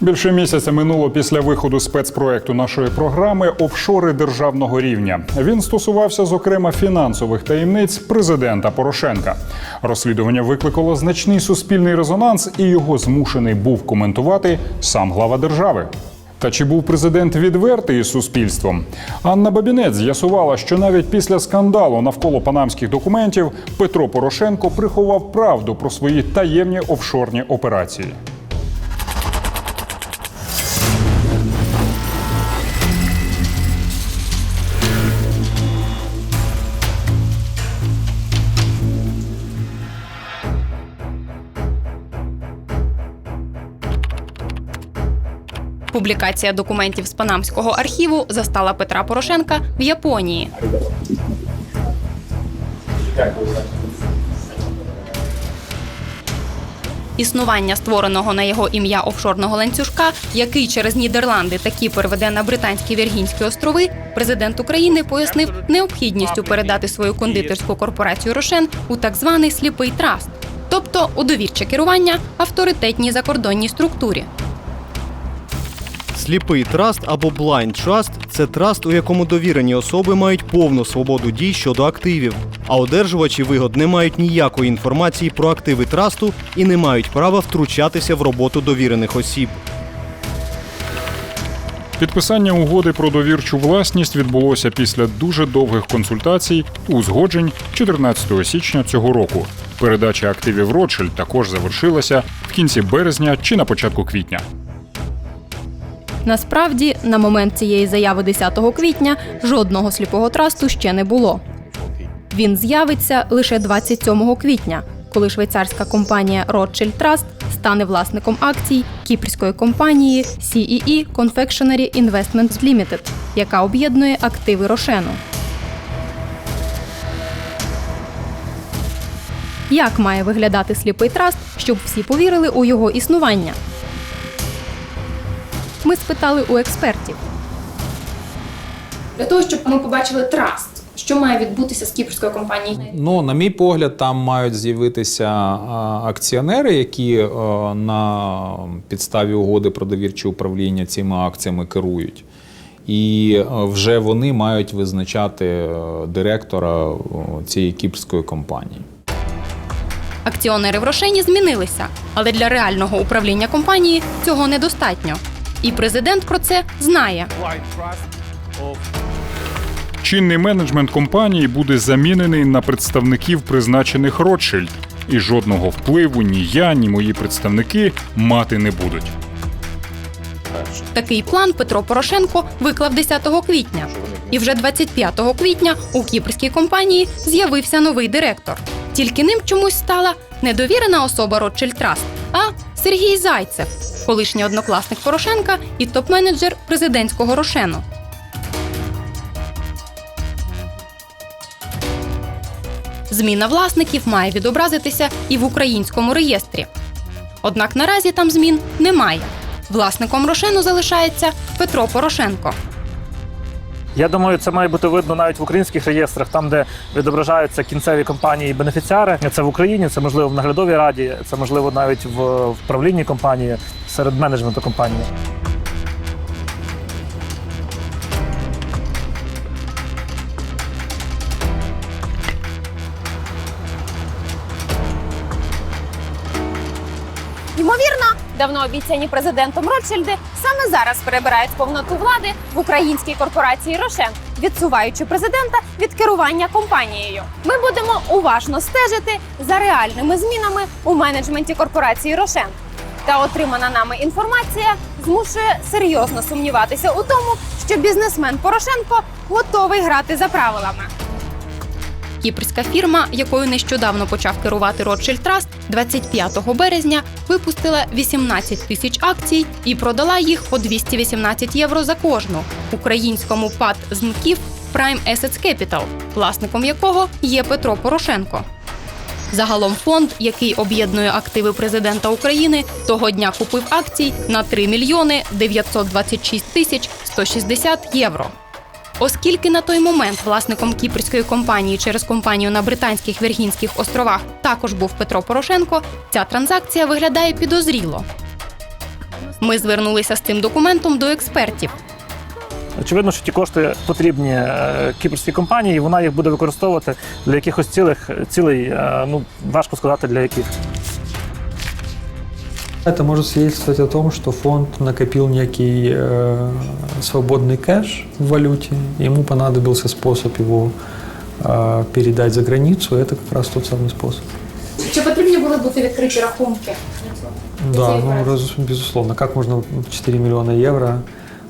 Більше місяця минуло після виходу спецпроекту нашої програми Офшори державного рівня. Він стосувався, зокрема, фінансових таємниць президента Порошенка. Розслідування викликало значний суспільний резонанс, і його змушений був коментувати сам глава держави. Та чи був президент відвертий із суспільством? Анна Бабінець з'ясувала, що навіть після скандалу навколо панамських документів Петро Порошенко приховав правду про свої таємні офшорні операції. Публікація документів з Панамського архіву застала Петра Порошенка в Японії. Існування створеного на його ім'я офшорного ланцюжка, який через Нідерланди та Кіпр веде на британські Віргінські острови, президент України пояснив необхідністю передати свою кондитерську корпорацію Рошен у так званий сліпий траст, тобто у довірче керування авторитетній закордонній структурі. Сліпий траст або blind trust – це траст, у якому довірені особи мають повну свободу дій щодо активів, а одержувачі вигод не мають ніякої інформації про активи трасту і не мають права втручатися в роботу довірених осіб. Підписання угоди про довірчу власність відбулося після дуже довгих консультацій узгоджень 14 січня цього року. Передача активів Ротшильд також завершилася в кінці березня чи на початку квітня. Насправді, на момент цієї заяви 10 квітня жодного сліпого трасту ще не було. Він з'явиться лише 27 квітня, коли швейцарська компанія Rothschild Trust стане власником акцій кіпрської компанії CEE Confectionery Investments Limited, яка об'єднує активи Рошену. Як має виглядати сліпий траст, щоб всі повірили у його існування? Ми спитали у експертів. Для того, щоб ми побачили траст, що має відбутися з кіпрською компанією? Ну, на мій погляд, там мають з'явитися акціонери, які е, на підставі угоди про довірче управління цими акціями керують. І е, вже вони мають визначати е, директора цієї кіпрської компанії. Акціонери в Рошені змінилися, але для реального управління компанії цього недостатньо. І президент про це знає. Чинний менеджмент компанії буде замінений на представників, призначених Ротшильд, і жодного впливу ні я, ні мої представники мати не будуть. Такий план Петро Порошенко виклав 10 квітня. І вже 25 квітня у кіпрській компанії з'явився новий директор. Тільки ним чомусь стала не довірена особа Rothschild Trust, а Сергій Зайцев, колишній однокласник Порошенка і топ-менеджер президентського Рошену. Зміна власників має відобразитися і в українському реєстрі. Однак наразі там змін немає. Власником Рошену залишається Петро Порошенко. Я думаю, це має бути видно навіть в українських реєстрах, там, де відображаються кінцеві компанії і бенефіціари. Це в Україні, це можливо в наглядовій раді, це можливо навіть в правлінні компанії серед менеджменту компанії. Давно обіцяні президентом Ротшильди саме зараз перебирають повноту влади в українській корпорації Рошен, відсуваючи президента від керування компанією. Ми будемо уважно стежити за реальними змінами у менеджменті корпорації Рошен. Та отримана нами інформація змушує серйозно сумніватися у тому, що бізнесмен Порошенко готовий грати за правилами. Кіпрська фірма, якою нещодавно почав керувати Rothschild Trust, 25 березня випустила 18 тисяч акцій і продала їх по 218 євро за кожну українському ПАД ЗНКів Prime Assets Capital, власником якого є Петро Порошенко. Загалом фонд, який об'єднує активи президента України, того дня купив акцій на 3 мільйони 926 тисяч 160 євро. Оскільки на той момент власником кіпрської компанії через компанію на британських Віргінських островах також був Петро Порошенко, ця транзакція виглядає підозріло. Ми звернулися з цим документом до експертів. Очевидно, що ті кошти потрібні е, кіпрській компанії, і вона їх буде використовувати для якихось цілих цілей, е, ну важко сказати для яких. Это может свидетельствовать о том, что фонд накопил некий э, свободный кэш в валюте, и ему понадобился способ его э, передать за границу. Это как раз тот самый способ. Чи потрібні були бути відкриті рахунки? Да, ну, раз- безусловно. Как можно 4 миллиона евро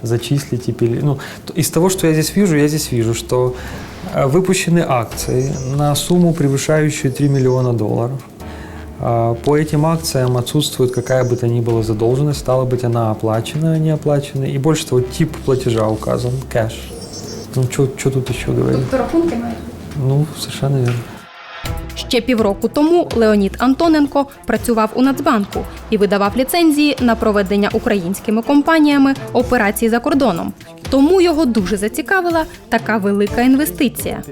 зачислить и пере- Ну, то- из того, что я здесь вижу, я здесь вижу, что э, выпущены акции на сумму, превышающую 3 миллиона долларов. А, По этим акциям отсутствует какая бы то ни была задолженность, стало быть, она оплачена, а не оплачена. И больше того, тип платежа указан – кэш. Ну, что тут еще говорить? рахунки мають. Ну, совершенно верно. Ще півроку тому Леонід Антоненко працював у Нацбанку і видавав ліцензії на проведення українськими компаніями операцій за кордоном. Тому його дуже зацікавила така велика інвестиція.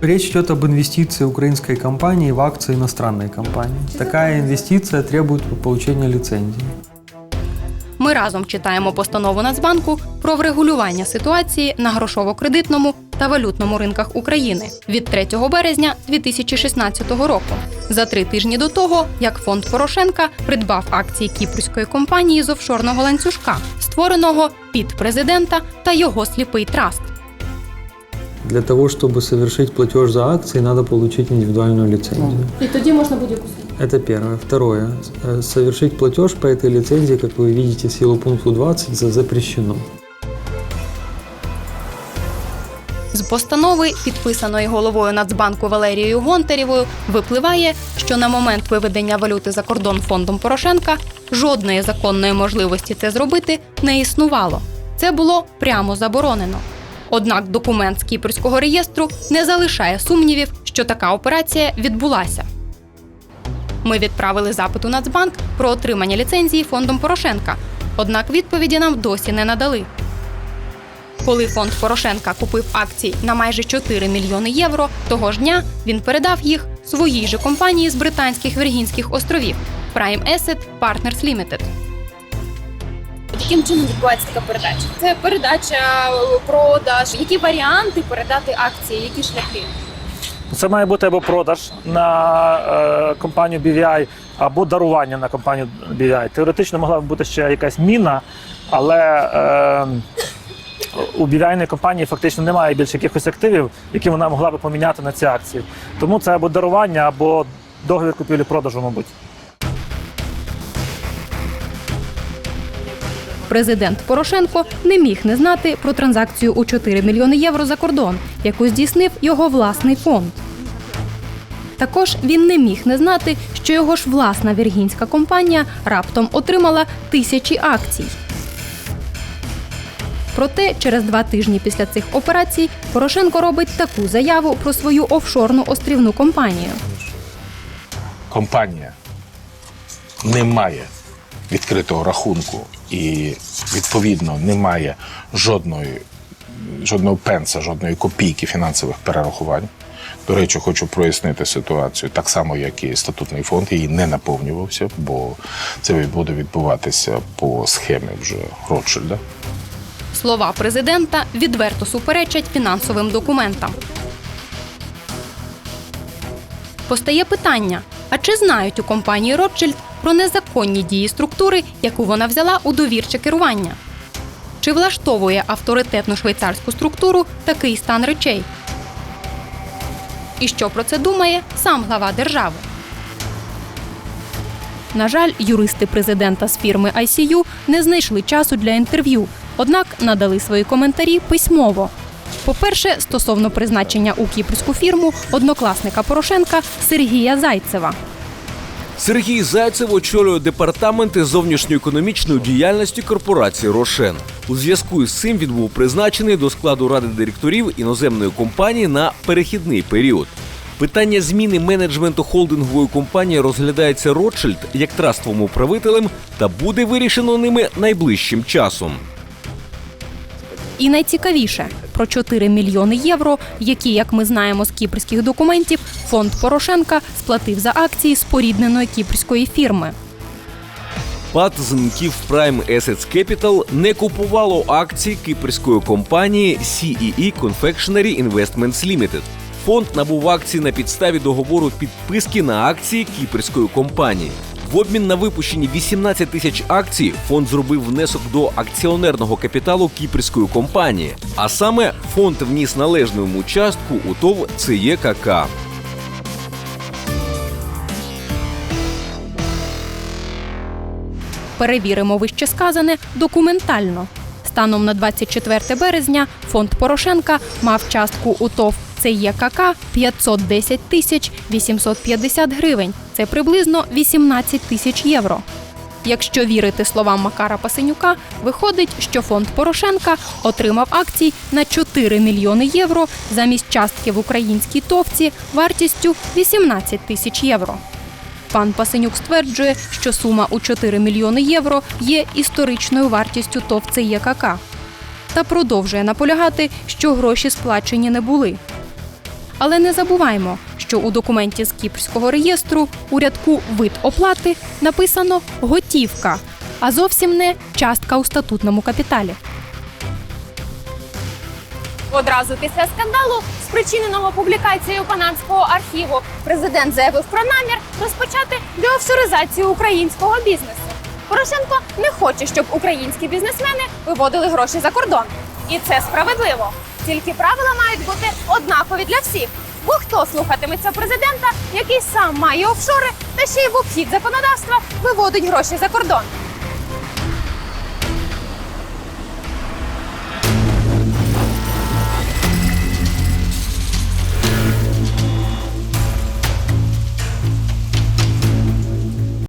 Речь идет об инвестиции украинской компании в акции иностранной компании. Такая инвестиция требует получения лицензии. Ми разом читаємо постанову Нацбанку про врегулювання ситуації на грошово-кредитному та валютному ринках України від 3 березня 2016 року. За три тижні до того, як фонд Порошенка придбав акції кіпрської компанії з офшорного ланцюжка, створеного під президента та його сліпий траст. Для того, чтобы совершить платеж за акции, надо получить индивидуальную лицензию. І тоді можна будь-яку Это первое. Второе. Э, Совершить платеж по этой лицензии, как вы видите, в силу пункту 20 за- запрещено. З постанови, підписаної головою Нацбанку Валерією Гонтарєвою, випливає, що на момент виведення валюти за кордон фондом Порошенка жодної законної можливості це зробити не існувало. Це було прямо заборонено. Однак документ з кіпрського реєстру не залишає сумнівів, що така операція відбулася. Ми відправили запит у Нацбанк про отримання ліцензії фондом Порошенка. Однак відповіді нам досі не надали. Коли фонд Порошенка купив акцій на майже 4 мільйони євро, того ж дня він передав їх своїй же компанії з британських Віргінських островів Prime Asset Partners Limited. Яким чином відбувається така передача? Це передача, продаж. Які варіанти передати акції, які шляхи? Це має бути або продаж на е, компанію BVI, або дарування на компанію BVI. Теоретично могла б бути ще якась міна, але е, у BVI компанії фактично немає більше якихось активів, які вона могла би поміняти на ці акції. Тому це або дарування, або договір купівлі-продажу, мабуть. Президент Порошенко не міг не знати про транзакцію у 4 мільйони євро за кордон, яку здійснив його власний фонд. Також він не міг не знати, що його ж власна віргінська компанія раптом отримала тисячі акцій. Проте через два тижні після цих операцій Порошенко робить таку заяву про свою офшорну острівну компанію. компанія не має відкритого рахунку і відповідно не має жодної, жодного пенса, жодної копійки фінансових перерахувань. До речі, хочу прояснити ситуацію так само, як і статутний фонд її не наповнювався, бо це буде відбуватися по схемі вже Ротшильда. Слова президента відверто суперечать фінансовим документам. Постає питання: а чи знають у компанії Ротшильд про незаконні дії структури, яку вона взяла у довірче керування? Чи влаштовує авторитетну швейцарську структуру такий стан речей? І що про це думає сам глава держави? На жаль, юристи президента з фірми ICU не знайшли часу для інтерв'ю, однак надали свої коментарі письмово. По-перше, стосовно призначення у кіпрську фірму однокласника Порошенка Сергія Зайцева. Сергій Зайцев очолює департаменти зовнішньоекономічної діяльності корпорації Рошен. У зв'язку з цим він був призначений до складу ради директорів іноземної компанії на перехідний період. Питання зміни менеджменту холдингової компанії розглядається Ротшильд як трастовим управителем та буде вирішено ними найближчим часом. І найцікавіше про 4 мільйони євро, які, як ми знаємо з кіпрських документів, фонд Порошенка сплатив за акції спорідненої кіпрської фірми. ПАТ Зенків Prime Assets Capital не купувало акції кіпрської компанії CEE Confectionery Investments Limited. Фонд набув акції на підставі договору підписки на акції кіпрської компанії. В обмін на випущені 18 тисяч акцій фонд зробив внесок до акціонерного капіталу кіпрської компанії. А саме фонд вніс належну йому частку у ТОВ ЦЄКК. Перевіримо вище сказане документально. Станом на 24 березня фонд Порошенка мав частку у ТОВ ЦЄКК 510 тисяч 850 гривень. Це приблизно 18 тисяч євро. Якщо вірити словам Макара Пасенюка, виходить, що фонд Порошенка отримав акцій на 4 мільйони євро замість частки в українській товці вартістю 18 тисяч євро. Пан Пасенюк стверджує, що сума у 4 мільйони євро є історичною вартістю ТОВ ЦЄКК. Та продовжує наполягати, що гроші сплачені не були. Але не забуваймо, що у документі з Кіпрського реєстру у рядку вид оплати написано готівка, а зовсім не частка у статутному капіталі. Одразу після скандалу, спричиненого публікацією Панамського архіву, президент заявив про намір розпочати деофшоризацію українського бізнесу. Порошенко не хоче, щоб українські бізнесмени виводили гроші за кордон. І це справедливо. Тільки правила мають бути однакові для всіх. Бо хто слухатиметься президента, який сам має офшори та ще й в обхід законодавства виводить гроші за кордон.